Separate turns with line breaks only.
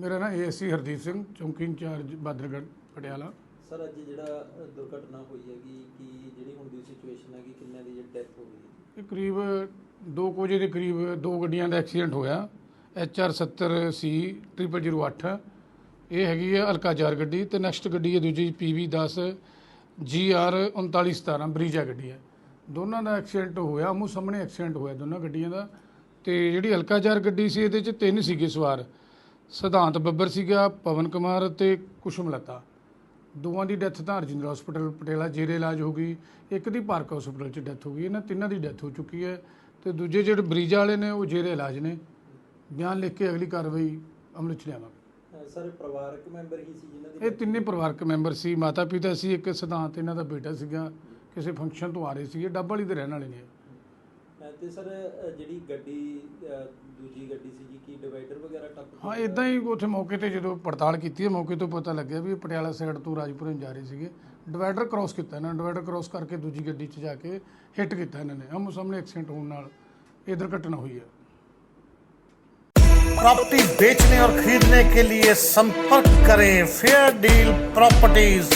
ਮੇਰਾ ਨਾਮ ਏਐਸਸੀ ਹਰਦੀਪ ਸਿੰਘ ਚੌਂਕੀ ਇੰਚਾਰਜ ਬਾਦਰਗੜ੍ਹ ਪਟਿਆਲਾ।
ਸਰ ਅੱਜ ਜਿਹੜਾ ਦੁਰਘਟਨਾ ਹੋਈ ਹੈਗੀ ਕਿ ਜਿਹੜੀ ਹੁਣ ਦੀ ਸਿਚੁਏਸ਼ਨ ਹੈਗੀ ਕਿੰਨਾਂ ਦੀ ਡੈਥ ਹੋ ਗਈ? ਹੈ?
ਇਹ ਕਰੀਬ 2 ਵਜੇ ਦੇ ਕਰੀਬ ਦੋ ਗੱਡੀਆਂ ਦਾ ਐਕਸੀਡੈਂਟ ਹੋਇਆ। HR 70 ਸੀ 0008 ਇਹ ਹੈਗੀ ਹੈ ਅਲਕਾਜ਼ਾਰ ਗੱਡੀ ਤੇ ਨੈਕਸਟ ਗੱਡੀ ਹੈ ਦੂਜੀ PV 10 GR 3917 ਬਰੀਜਾ ਗੱਡੀ ਹੈ। ਦੋਨਾਂ ਦਾ ਐਕਸੀਡੈਂਟ ਹੋਇਆ ਆਮੋ ਸਾਹਮਣੇ ਐਕਸੀਡੈਂਟ ਹੋਇਆ ਦੋਨਾਂ ਗੱਡੀਆਂ ਦਾ। ਤੇ ਜਿਹੜੀ ਅਲਕਾਜ਼ਾਰ ਗੱਡੀ ਸੀ ਇਹਦੇ ਚ ਤਿੰਨ ਸੀਗੇ ਸਵਾਰ। ਸਿਧਾਂਤ ਬੱਬਰ ਸੀਗਾ ਪਵਨ ਕੁਮਾਰ ਤੇ ਕੁਸ਼ਮਲਤਾ ਦੋਵਾਂ ਦੀ ਡੈਥ ਤਾਂ ਰਜਿੰਦਰ ਹਸਪੀਟਲ ਪਟਿਆਲਾ ਜੇਰੇ ਇਲਾਜ ਹੋ ਗਈ। ਇੱਕ ਦੀ ਪਾਰਕ ਹਸਪੀਟਲ 'ਚ ਡੈਥ ਹੋ ਗਈ। ਇਹਨਾਂ ਤਿੰਨਾਂ ਦੀ ਡੈਥ ਹੋ ਚੁੱਕੀ ਹੈ ਤੇ ਦੂਜੇ ਜਿਹੜੇ ਬਰੀਜਾ ਵਾਲੇ ਨੇ ਉਹ ਜੇਰੇ ਇਲਾਜ ਨੇ। ਬਿਆਨ ਲਿਖ ਕੇ ਅਗਲੀ ਕਾਰਵਾਈ ਅਮਲ 'ਚ ਲਿਆਵਾਂਗੇ।
ਸਰ ਪਰਿਵਾਰਕ ਮੈਂਬਰ ਹੀ ਸੀ ਜਿਨ੍ਹਾਂ ਦੀ
ਇਹ ਤਿੰਨੇ ਪਰਿਵਾਰਕ ਮੈਂਬਰ ਸੀ। ਮਾਤਾ ਪਿਤਾ ਸੀ ਇੱਕ ਸਿਧਾਂਤ ਇਹਨਾਂ ਦਾ ਬੇਟਾ ਸੀਗਾ। ਕਿਸੇ ਫੰਕਸ਼ਨ ਤੋਂ ਆ ਰਹੇ ਸੀਗੇ। ਡੱਬ ਵਾਲੀ ਦੇ ਰਹਿਣ ਵਾਲੇ ਨੇ।
ਤੇ ਸਰ ਅ, ਜਿਹੜੀ ਗੱਡੀ ਅ, ਦੂਜੀ ਗੱਡੀ ਸੀ ਜੀ ਕੀ ਡਿਵਾਈਡਰ ਵਗੈਰਾ ਟੱਪ
ਹਾਂ ਇਦਾਂ ਹੀ ਉੱਥੇ ਮੌਕੇ ਤੇ ਜਦੋਂ ਪੜਤਾਲ ਕੀਤੀ ਹੈ ਮੌਕੇ ਤੋਂ ਪਤਾ ਲੱਗਿਆ ਵੀ ਇਹ ਪਟਿਆਲਾ ਸਾਈਡ ਤੋਂ ਰਾਜਪੁਰੇ ਨੂੰ ਜਾ ਰਹੇ ਸੀਗੇ ਡਿਵਾਈਡਰ ਕ੍ਰਾਸ ਕੀਤਾ ਇਹਨਾਂ ਨੇ ਡਿਵਾਈਡਰ ਕ੍ਰਾਸ ਕਰਕੇ ਦੂਜੀ ਗੱਡੀ 'ਚ ਜਾ ਕੇ ਹਿੱਟ ਕੀਤਾ ਇਹਨਾਂ ਨੇ ਆਮੋ ਸਾਹਮਣੇ ਐਕਸੀਡੈਂਟ ਹੋਣ ਨਾਲ ਇਹ ਦੁਰਘਟਨਾ ਹੋਈ ਹੈ
प्रॉपर्टी बेचने और खरीदने के लिए संपर्क करें फेयर डील प्रॉपर्टीज